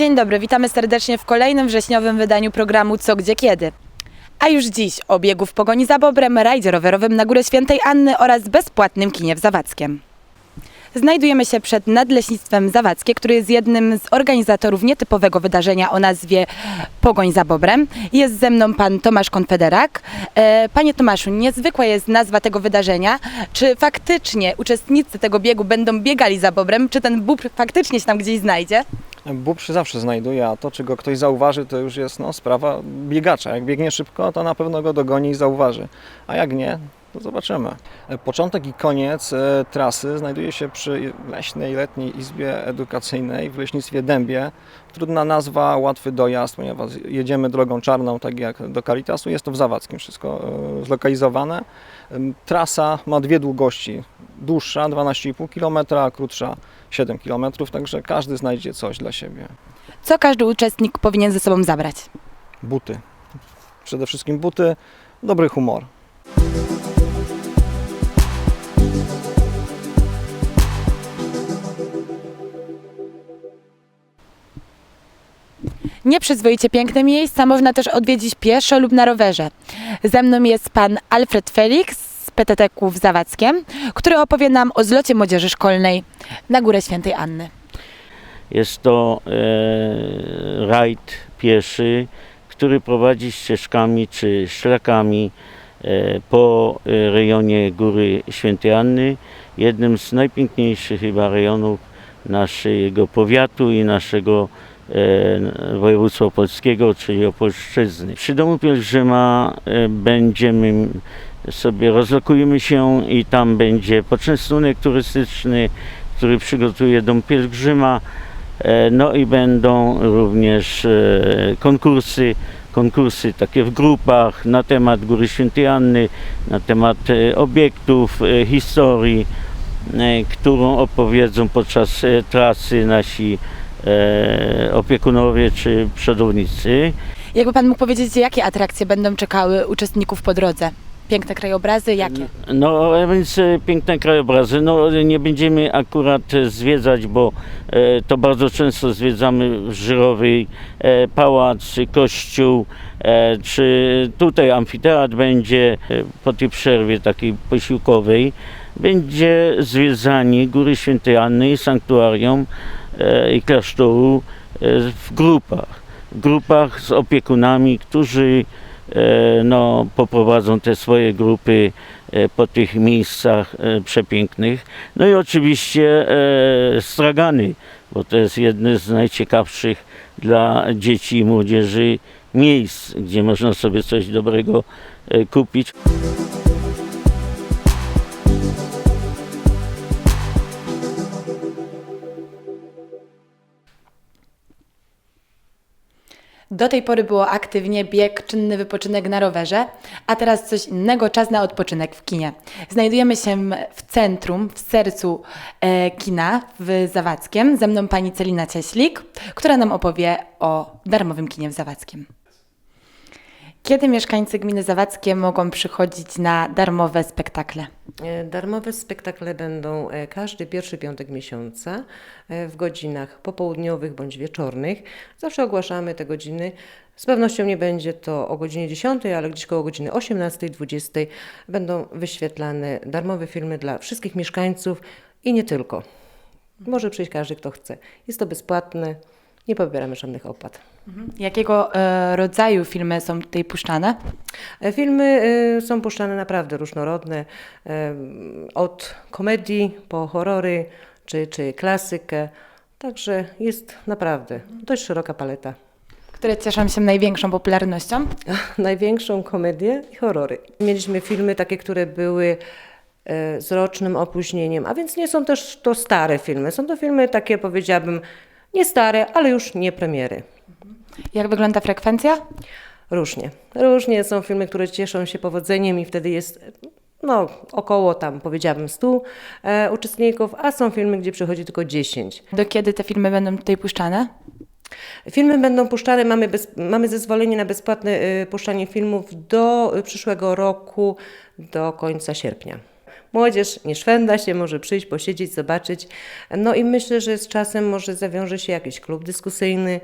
Dzień dobry, witamy serdecznie w kolejnym wrześniowym wydaniu programu Co, Gdzie, Kiedy. A już dziś o biegu w pogoni za Bobrem, rajdzie rowerowym na Górę Świętej Anny oraz bezpłatnym kinie w Zawadzkiem. Znajdujemy się przed Nadleśnictwem Zawadzkie, który jest jednym z organizatorów nietypowego wydarzenia o nazwie Pogoń za Bobrem. Jest ze mną pan Tomasz Konfederak. E, Panie Tomaszu, niezwykła jest nazwa tego wydarzenia. Czy faktycznie uczestnicy tego biegu będą biegali za Bobrem? Czy ten bóbr faktycznie się tam gdzieś znajdzie? Bób się zawsze znajduje, a to, czy go ktoś zauważy, to już jest no, sprawa biegacza. Jak biegnie szybko, to na pewno go dogoni i zauważy, a jak nie, to zobaczymy. Początek i koniec e, trasy znajduje się przy Leśnej Letniej Izbie Edukacyjnej w Leśnictwie Dębie. Trudna nazwa, łatwy dojazd, ponieważ jedziemy drogą czarną, tak jak do Caritasu. Jest to w Zawadzkim wszystko e, zlokalizowane. Trasa ma dwie długości. Dłuższa 12,5 km, a krótsza 7 km, także każdy znajdzie coś dla siebie. Co każdy uczestnik powinien ze sobą zabrać? Buty. Przede wszystkim buty, dobry humor. Nieprzyzwoicie piękne miejsca można też odwiedzić pieszo lub na rowerze. Ze mną jest pan Alfred Felix z PTT-ku w Zawadzkiem, który opowie nam o zlocie młodzieży szkolnej na Górę Świętej Anny. Jest to e, rajd pieszy, który prowadzi ścieżkami czy szlakami e, po rejonie Góry Świętej Anny, jednym z najpiękniejszych chyba rejonów naszego powiatu i naszego województwa opolskiego, czyli Opolszczyzny. Przy Domu Pielgrzyma e, będziemy sobie rozlokujemy się i tam będzie poczęstunek turystyczny, który przygotuje Dom Pielgrzyma. E, No i będą również e, konkursy, konkursy takie w grupach na temat Góry Świętej Anny, na temat e, obiektów, e, historii, e, którą opowiedzą podczas e, trasy nasi e, opiekunowie czy przodownicy. Jakby pan mógł powiedzieć, jakie atrakcje będą czekały uczestników po drodze? Piękne krajobrazy, jakie? No a więc e, piękne krajobrazy. No nie będziemy akurat e, zwiedzać, bo e, to bardzo często zwiedzamy w Żyrowej e, pałac, kościół, e, czy tutaj amfiteatr będzie e, po tej przerwie takiej posiłkowej. Będzie zwiedzanie Góry Świętej Anny sanktuarium e, i klasztoru e, w grupach. W grupach z opiekunami, którzy e, no, poprowadzą te swoje grupy po tych miejscach przepięknych. No i oczywiście stragany, bo to jest jedne z najciekawszych dla dzieci i młodzieży miejsc, gdzie można sobie coś dobrego kupić. Do tej pory było aktywnie bieg, czynny wypoczynek na rowerze, a teraz coś innego, czas na odpoczynek w kinie. Znajdujemy się w centrum, w sercu e, kina w Zawadzkiem. Ze mną pani Celina Cieślik, która nam opowie o darmowym kinie w Zawadzkiem. Kiedy mieszkańcy gminy Zawadzkie mogą przychodzić na darmowe spektakle? E, Darmowe spektakle będą e, każdy pierwszy piątek miesiąca e, w godzinach popołudniowych bądź wieczornych. Zawsze ogłaszamy te godziny. Z pewnością nie będzie to o godzinie 10, ale gdzieś koło godziny 18-20 będą wyświetlane darmowe filmy dla wszystkich mieszkańców i nie tylko. Może przyjść każdy, kto chce. Jest to bezpłatne, nie pobieramy żadnych opłat. Jakiego e, rodzaju filmy są tutaj puszczane? E, Filmy e, są puszczane naprawdę różnorodne, od komedii po horrory czy, czy klasykę. Także jest naprawdę dość szeroka paleta. Które cieszą się największą popularnością? Największą komedię i horrory. Mieliśmy filmy takie, które były z rocznym opóźnieniem, a więc nie są też to stare filmy. Są to filmy takie, powiedziałabym, nie stare, ale już nie premiery. Jak wygląda frekwencja? Różnie. Różnie są filmy, które cieszą się powodzeniem i wtedy jest no, około tam, powiedziałabym, 100 e, uczestników, a są filmy, gdzie przychodzi tylko 10. Do kiedy te filmy będą tutaj puszczane? Filmy będą puszczane, mamy, bez, mamy zezwolenie na bezpłatne y, puszczanie filmów do y, przyszłego roku, do końca sierpnia. Młodzież nie szwenda się, może przyjść, posiedzieć, zobaczyć. No i myślę, że z czasem może zawiąże się jakiś klub dyskusyjny.